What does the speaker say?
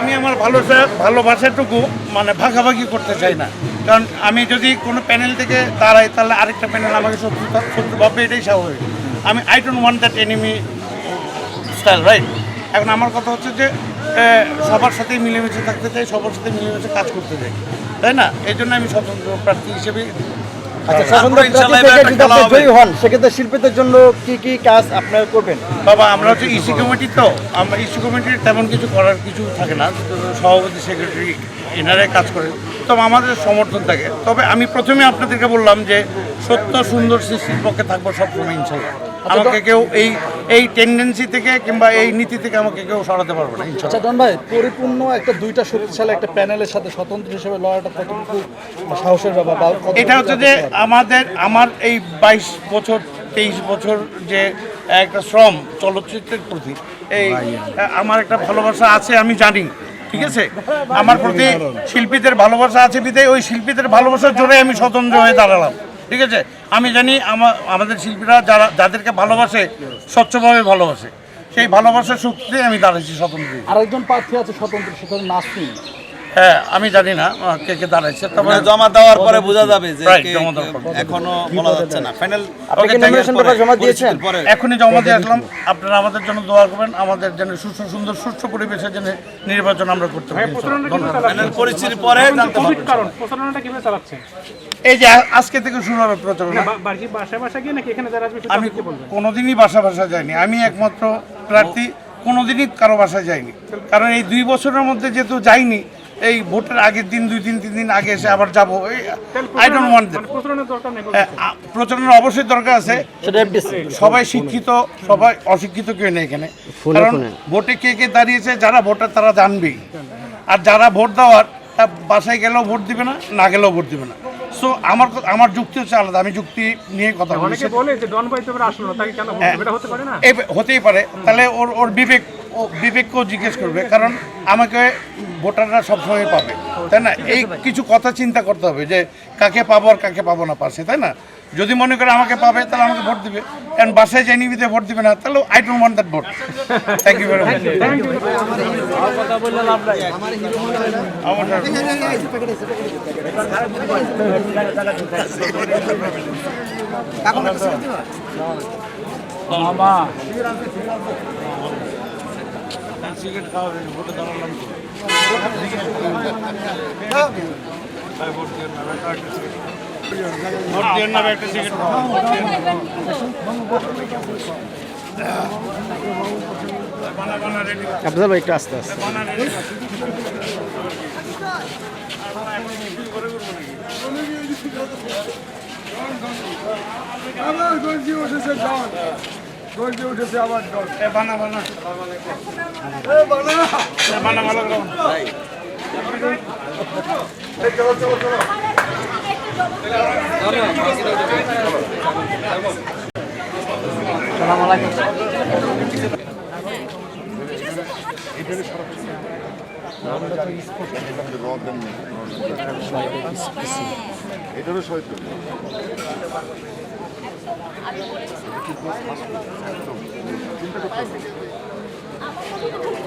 আমি আমার ভালোবাসা ভালোবাসাটুকু মানে ভাগাভাগি করতে চাই না। কারণ আমি যদি কোনো প্যানেল থেকে দাঁড়াই তাহলে আরেকটা প্যানেল আমাকে শত্রু শত্রু ভাববে, এটাই স্বাভাবিক। আমি I don't want that enemy style right এখন আমার কথা হচ্ছে যে সবার সাথে মিলেমিশে থাকতে চাই সবার সাথে মিলেমিশে কাজ করতে চাই। তাই না? এই জন্য আমি স্বতন্ত্র প্রার্থী হিসেবে আচ্ছা স্বতন্ত্র প্রার্থী যদি আপনি জয়ী হন সেক্ষেত্রে শিল্পীদের জন্য কি কি কাজ আপনারা করবেন? বাবা আমরা হচ্ছে ইসি কমিটি তো। আমরা ইসি কমিটির তেমন কিছু করার কিছু থাকে না। সভাপতি সেক্রেটারি এনারাই কাজ করেন তবে আমাদের সমর্থন থাকে। তবে আমি প্রথমে আপনাদেরকে বললাম যে সত্য সুন্দর সৃষ্টির পক্ষে থাকব সবসময় ইনশাল্লাহ। আমাকে কেউ এই এই টেন্ডেন্সি থেকে কিংবা এই নীতি থেকে আমাকে কেউ সরাতে পারবে না আচ্ছা ডন ভাই পরিপূর্ণ একটা দুইটা শক্তিশালী একটা প্যানেলের সাথে স্বতন্ত্র হিসেবে লড়াটা কতটুকু সাহসের ব্যাপার এটা হচ্ছে যে আমাদের আমার এই বাইশ বছর তেইশ বছর যে একটা শ্রম চলচ্চিত্রের প্রতি এই আমার একটা ভালোবাসা আছে আমি জানি ঠিক আছে? আমার প্রতি শিল্পীদের ভালোবাসা আছে বিধায় ওই শিল্পীদের ভালোবাসার জোরে আমি স্বতন্ত্র হয়ে দাঁড়ালাম। ঠিক আছে? আমি জানি আমাদের শিল্পীরা যারা যাদেরকে ভালোবাসে স্বচ্ছভাবে ভালোবাসে। সেই ভালোবাসার সূত্রে আমি দাঁড়াইছি স্বতন্ত্র। হয়ে। আরেকজন প্রার্থী আছে স্বতন্ত্র নাসরিন। হ্যাঁ আমি জানি না কে কে দাঁড়াইছে তবে মানে জমা দেওয়ার পরে বোঝা যাবে যে জমা এখনও বলা যাচ্ছে না। ফাইনাল আপনি. নমিনেশন পেপার জমা দিয়েছেন? এখনই জমা দিয়ে আসলাম। আপনারা আমাদের জন্য দোয়া করবেন আমাদের যেন সুস্থ সুন্দর সুস্থ পরিবেশে যেন নির্বাচন আমরা করতে পারি ফাইনাল পরিস্থিতির পরে জানতে কারণ? প্রচারণাটা কীভাবে চালাচ্ছেন? এই যে আজকে থেকে শুরু হবে প্রচারণা আমি কোনোদিনই বাসা বাসা যাইনি। আমি একমাত্র প্রার্থী কোনোদিনই কারও বাসায় যাইনি। কারণ এই দুই বছরের মধ্যে যেহেতু যাইনি এই ভোটের আগের দিন দুই দিন তিন দিন আগে এসে আবার যাব। আই ডোন্ট ওয়ান্ট মানে প্রচারণার দরকার নেই প্রচারণার অবশ্যই দরকার আছে। সবাই শিক্ষিত সবাই অশিক্ষিত কেউ নেই এখানে। কারণ ভোটে কে কে দাঁড়িয়েছে যারা ভোটার তারা জানবেই। আর যারা ভোট দেওয়ার তা বাসায় গেলেও ভোট দিবে না না গেলেও ভোট দিবে না। সো আমার আমার যুক্তি হচ্ছে আলাদা আমি যুক্তি নিয়ে কথা বলি অনেকে বলে যে ডন ভাই তো আসলো না তাকে কেন দেবে? এটা হতে পারে না? হতেই পারে। তাহলে ওর ওর বিবেক ও বিবেককেও জিজ্ঞেস করবে কারণ আমাকে ভোটাররা সবসময় পাবে তাই না? এই কিছু কথা চিন্তা করতে হবে যে কাকে পাবো আর কাকে পাবো না পাশে তাই না? যদি মনে করে আমাকে পাবে তাহলে আমাকে ভোট দিবে। কারণ বাসায় যাই নিবিতে ভোট দিবে না তাহলে I don't want that vote thank you very much cigarette খাওয়া ভোটে দাঁড়ালাম তো আফজাল ভাই একটু আস্তে আস্তে। আবার গঞ্জি উঠেছে ডন গঞ্জি উঠেছে আবার ডন এ বানা বানা। এ বানা। বানা ভালো করো চলো চলো চলো। সালাম আলাইকুম। এটারও সহিত